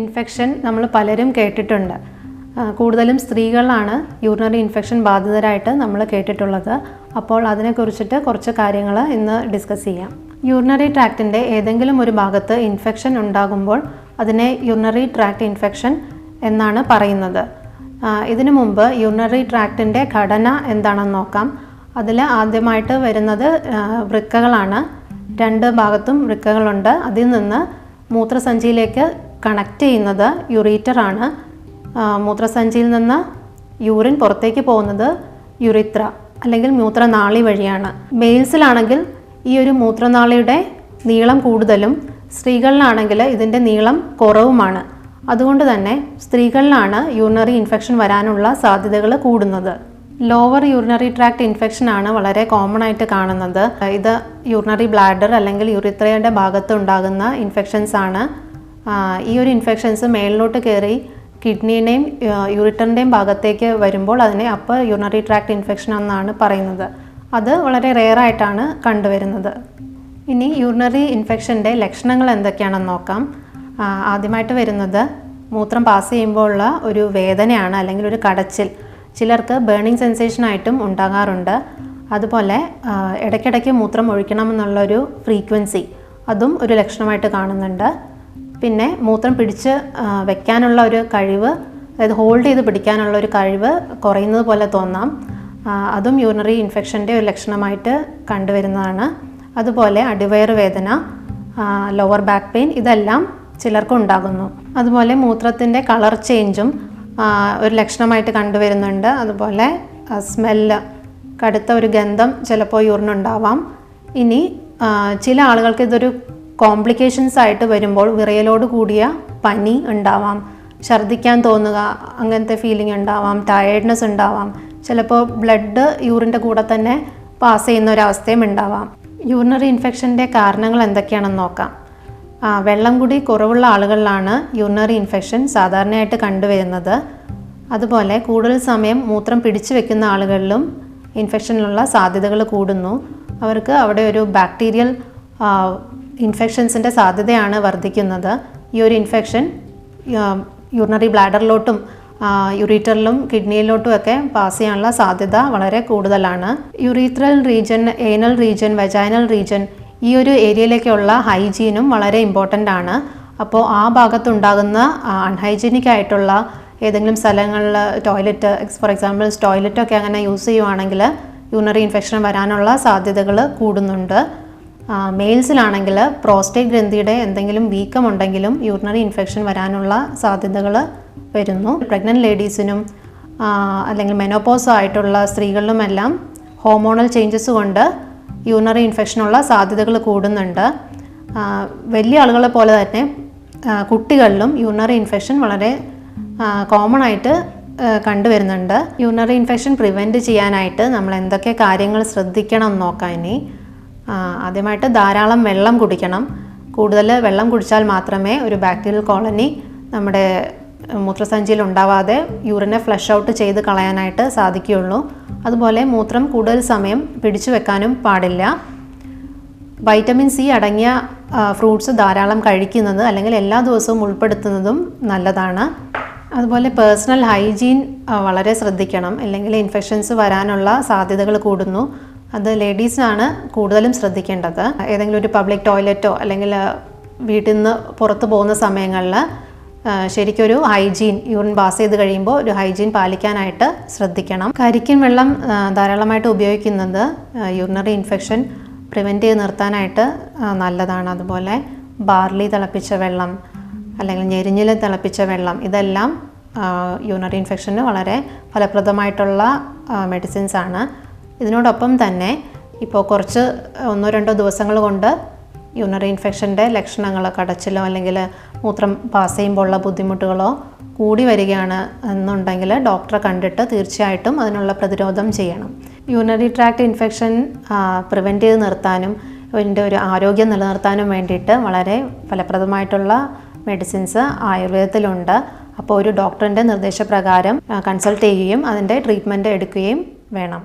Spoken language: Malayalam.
ഇൻഫെക്ഷൻ നമ്മൾ പലരും കേട്ടിട്ടുണ്ട്. കൂടുതലും സ്ത്രീകളാണ് യൂറിനറി ഇൻഫെക്ഷൻ ബാധിതരായിട്ട് നമ്മൾ കേട്ടിട്ടുള്ളത്. അപ്പോൾ അതിനെക്കുറിച്ചിട്ട് കുറച്ച് കാര്യങ്ങൾ ഇന്ന് ഡിസ്കസ് ചെയ്യാം. യൂറിനറി ട്രാക്റ്റിന്റെ ഏതെങ്കിലും ഒരു ഭാഗത്ത് ഇൻഫെക്ഷൻ ഉണ്ടാകുമ്പോൾ അതിനെ യൂറിനറി ട്രാക്റ്റ് ഇൻഫെക്ഷൻ എന്നാണ് പറയുന്നത്. ഇതിനു മുമ്പ് യൂറിനറി ട്രാക്റ്റിന്റെ ഘടന എന്താണെന്ന് നോക്കാം. അതിൽ ആദ്യമായിട്ട് വരുന്നത് വൃക്കകളാണ്. രണ്ട് ഭാഗത്തും വൃക്കകളുണ്ട്. അതിൽ നിന്ന് മൂത്രസഞ്ചിയിലേക്ക് കണക്റ്റ് ചെയ്യുന്നത് യുറീറ്ററാണ് മൂത്രസഞ്ചിയിൽ നിന്ന് യൂറിൻ പുറത്തേക്ക് പോകുന്നത് യുറിത്ര അല്ലെങ്കിൽ മൂത്രനാളി വഴിയാണ്. മെയിൽസിലാണെങ്കിൽ ഈ ഒരു മൂത്രനാളിയുടെ നീളം കൂടുതലും സ്ത്രീകളിലാണെങ്കിൽ ഇതിന്റെ നീളം കുറവുമാണ്. അതുകൊണ്ട് തന്നെ സ്ത്രീകളിലാണ് യൂറിനറി ഇൻഫെക്ഷൻ വരാനുള്ള സാധ്യതകൾ കൂടുന്നത്. ലോവർ യൂറിനറി ട്രാക്ട് ഇൻഫെക്ഷൻ ആണ് വളരെ കോമൺ ആയിട്ട് കാണുന്നത്. ഇത് യൂറിനറി ബ്ലാഡർ അല്ലെങ്കിൽ യുറിത്രയുടെ ഭാഗത്ത് ഉണ്ടാകുന്ന ഇൻഫെക്ഷൻസ് ആണ്. ഈ ഒരു ഇൻഫെക്ഷൻസ് മേളിലോട്ട് കയറി കിഡ്നിയുടെയും യൂറിറ്ററിന്റെയും ഭാഗത്തേക്ക് വരുമ്പോൾ അതിനെ അപ്പർ യൂറിനറി ട്രാക്ട് ഇൻഫെക്ഷൻ എന്നാണ് പറയുന്നത്. അത് വളരെ റെയർ ആയിട്ടാണ് കണ്ടുവരുന്നത്. ഇനി യൂറിനറി ഇൻഫെക്ഷന്റെ ലക്ഷണങ്ങൾ എന്തൊക്കെയാണെന്ന് നോക്കാം. ആദ്യമായിട്ട് വരുന്നത് മൂത്രം പാസ് ചെയ്യുമ്പോൾ ഉള്ള ഒരു വേദനയാണ് അല്ലെങ്കിൽ ഒരു കടച്ചിൽ. ചിലർക്ക് ബേണിംഗ് സെൻസേഷനായിട്ടും ഉണ്ടാകാറുണ്ട്. അതുപോലെ ഇടയ്ക്കിടയ്ക്ക് മൂത്രം ഒഴിക്കണമെന്നുള്ളൊരു ഫ്രീക്വൻസി അതും ഒരു ലക്ഷണമായിട്ട് കാണുന്നുണ്ട്. പിന്നെ മൂത്രം പിടിച്ച് വെക്കാനുള്ള ഒരു കഴിവ് അതായത് ഹോൾഡ് ചെയ്ത് പിടിക്കാനുള്ള ഒരു കഴിവ് കുറയുന്നത് പോലെ തോന്നാം. അതും യൂറിനറി ഇൻഫെക്ഷന്റെ ഒരു ലക്ഷണമായിട്ട് കണ്ടുവരുന്നതാണ്. അതുപോലെ അടിവയറ് വേദന ലോവർ ബാക്ക് പെയിൻ ഇതെല്ലാം ചിലർക്ക് ഉണ്ടാകുന്നു അതുപോലെ മൂത്രത്തിന്റെ കളർ ചേഞ്ചും ഒരു ലക്ഷണമായിട്ട് കണ്ടുവരുന്നുണ്ട്. അതുപോലെ സ്മെല്ല് കടുത്ത ഒരു ഗന്ധം ചിലപ്പോൾ യൂറിനുണ്ടാവാം. ഇനി ചില ആളുകൾക്ക് ഇതൊരു കോംപ്ലിക്കേഷൻസ് ആയിട്ട് വരുമ്പോൾ വിറയലോട് കൂടിയ പനി ഉണ്ടാവാം. ഛർദ്ദിക്കാൻ തോന്നുക അങ്ങനത്തെ ഫീലിംഗ് ഉണ്ടാവാം. ടയേർഡ്നെസ് ഉണ്ടാവാം. ചിലപ്പോൾ ബ്ലഡ് യൂറിന്റെ കൂടെ തന്നെ പാസ് ചെയ്യുന്ന ഒരവസ്ഥയും ഉണ്ടാവാം. യൂറിനറി ഇൻഫെക്ഷന്റെ കാരണങ്ങൾ എന്തൊക്കെയാണെന്ന് നോക്കാം. വെള്ളം കൂടി കുറവുള്ള ആളുകളിലാണ് യൂറിനറി ഇൻഫെക്ഷൻ സാധാരണയായിട്ട് കണ്ടുവരുന്നത്. അതുപോലെ കൂടുതൽ സമയം മൂത്രം പിടിച്ചു വെക്കുന്ന ആളുകളിലും ഇൻഫെക്ഷനിലുള്ള സാധ്യതകൾ കൂടുന്നു. അവർക്ക് അവിടെ ഒരു ബാക്ടീരിയൽ ഇൻഫെക്ഷൻസിന്റെ സാധ്യതയാണ് വർദ്ധിക്കുന്നത്. ഈ ഒരു ഇൻഫെക്ഷൻ യൂറിനറി ബ്ലാഡറിലോട്ടും യുറീറ്ററിലും കിഡ്നിയിലോട്ടും ഒക്കെ പാസ് ചെയ്യാനുള്ള സാധ്യത വളരെ കൂടുതലാണ്. Urethral region anal region vaginal region ഈ ഒരു ഏരിയയിലേക്കുള്ള ഹൈജീനും വളരെ ഇമ്പോർട്ടന്റ് ആണ്. അപ്പോൾ ആ ഭാഗത്തുണ്ടാകുന്ന അൺഹൈജീനിക് ആയിട്ടുള്ള ഏതെങ്കിലും സ്ഥലങ്ങളിൽ ടോയ്ലറ്റ് ഫോർ എക്സാമ്പിൾ ടോയ്ലറ്റൊക്കെ അങ്ങനെ യൂസ് ചെയ്യുവാണെങ്കിൽ യൂണറി ഇൻഫെക്ഷൻ വരാനുള്ള സാധ്യതകൾ കൂടുന്നുണ്ട്. മെയിൽസിലാണെങ്കിൽ പ്രോസ്റ്റേറ്റ് ഗ്രന്ഥിയുടെ എന്തെങ്കിലും വീക്കം ഉണ്ടെങ്കിലും യൂറിനറി ഇൻഫെക്ഷൻ വരാനുള്ള സാധ്യതകൾ വരുന്നു. പ്രഗ്നന്റ് ലേഡീസിനും അല്ലെങ്കിൽ മെനോപോസ് ആയിട്ടുള്ള സ്ത്രീകളിലുമെല്ലാം ഹോർമോണൽ ചേഞ്ചസ് കൊണ്ട് യൂറിനറി ഇൻഫെക്ഷനുള്ള സാധ്യതകൾ കൂടുന്നുണ്ട്. വലിയ ആളുകളെ പോലെ തന്നെ കുട്ടികളിലും യൂണറി ഇൻഫെക്ഷൻ വളരെ കോമൺ ആയിട്ട് കണ്ടുവരുന്നുണ്ട്. യൂണറി ഇൻഫെക്ഷൻ പ്രിവെന്റ് ചെയ്യാനായിട്ട് നമ്മൾ എന്തൊക്കെ കാര്യങ്ങൾ ശ്രദ്ധിക്കണം എന്ന് നോക്കാം ഇനി. ആദ്യമായിട്ട് ധാരാളം വെള്ളം കുടിക്കണം. കൂടുതൽ വെള്ളം കുടിച്ചാൽ മാത്രമേ ഒരു ബാക്ടീരിയൽ കോളനി നമ്മുടെ മൂത്രസഞ്ചിയിൽ ഉണ്ടാവാതെ യൂറിനെ ഫ്ലഷ് ഔട്ട് ചെയ്ത് കളയാനായിട്ട് സാധിക്കുകയുള്ളൂ. അതുപോലെ മൂത്രം കൂടുതൽ സമയം പിടിച്ചു വെക്കാനും പാടില്ല. വൈറ്റമിൻ സി അടങ്ങിയ ഫ്രൂട്ട്സ് ധാരാളം കഴിക്കുന്നത് അല്ലെങ്കിൽ എല്ലാ ദിവസവും ഉൾപ്പെടുത്തുന്നതും നല്ലതാണ്. അതുപോലെ പേഴ്സണൽ ഹൈജീൻ വളരെ ശ്രദ്ധിക്കണം. അല്ലെങ്കിൽ ഇൻഫെക്ഷൻസ് വരാനുള്ള സാധ്യതകൾ കൂടുന്നു. അത് ലേഡീസിനാണ് കൂടുതലും ശ്രദ്ധിക്കേണ്ടത്. ഏതെങ്കിലും ഒരു പബ്ലിക് ടോയ്ലറ്റോ അല്ലെങ്കിൽ വീട്ടിൽ നിന്ന് പുറത്തു പോകുന്ന സമയങ്ങളിൽ ശരിക്കൊരു ഹൈജീൻ യൂറിൻ പാസ് ചെയ്ത് കഴിയുമ്പോൾ ഒരു ഹൈജീൻ പാലിക്കാനായിട്ട് ശ്രദ്ധിക്കണം. കരിക്കിൻ വെള്ളം ധാരാളമായിട്ട് ഉപയോഗിക്കുന്നത് യൂറിനറി ഇൻഫെക്ഷൻ പ്രിവെന്റ് ചെയ്ത് നിർത്താനായിട്ട് നല്ലതാണ്. അതുപോലെ ബാർലി തിളപ്പിച്ച വെള്ളം അല്ലെങ്കിൽ ഞെരിഞ്ഞിൽ തിളപ്പിച്ച വെള്ളം ഇതെല്ലാം യൂറിനറി ഇൻഫെക്ഷന് വളരെ ഫലപ്രദമായിട്ടുള്ള മെഡിസിൻസാണ്. ഇതിനോടൊപ്പം തന്നെ ഇപ്പോൾ കുറച്ച് ഒന്നോ രണ്ടോ ദിവസങ്ങൾ കൊണ്ട് യൂറിനറി ഇൻഫെക്ഷന്റെ ലക്ഷണങ്ങൾ കടച്ചിലോ അല്ലെങ്കിൽ മൂത്രം പാസ് ചെയ്യുമ്പോൾ ഉള്ള ബുദ്ധിമുട്ടുകളോ കൂടി വരികയാണ് എന്നുണ്ടെങ്കിൽ ഡോക്ടറെ കണ്ടിട്ട് തീർച്ചയായിട്ടും അതിനുള്ള പ്രതിരോധം ചെയ്യണം. യൂണറി ട്രാക്ട് ഇൻഫെക്ഷൻ പ്രിവെന്റ് ചെയ്ത് നിർത്താനും അതിന്റെ ഒരു ആരോഗ്യം നിലനിർത്താനും വേണ്ടിയിട്ട് വളരെ ഫലപ്രദമായിട്ടുള്ള മെഡിസിൻസ് ആയുർവേദത്തിലുണ്ട്. അപ്പോൾ ഒരു ഡോക്ടറിന്റെ നിർദ്ദേശപ്രകാരം കൺസൾട്ട് ചെയ്യുകയും അതിന്റെ ട്രീറ്റ്മെന്റ് എടുക്കുകയും വേണം.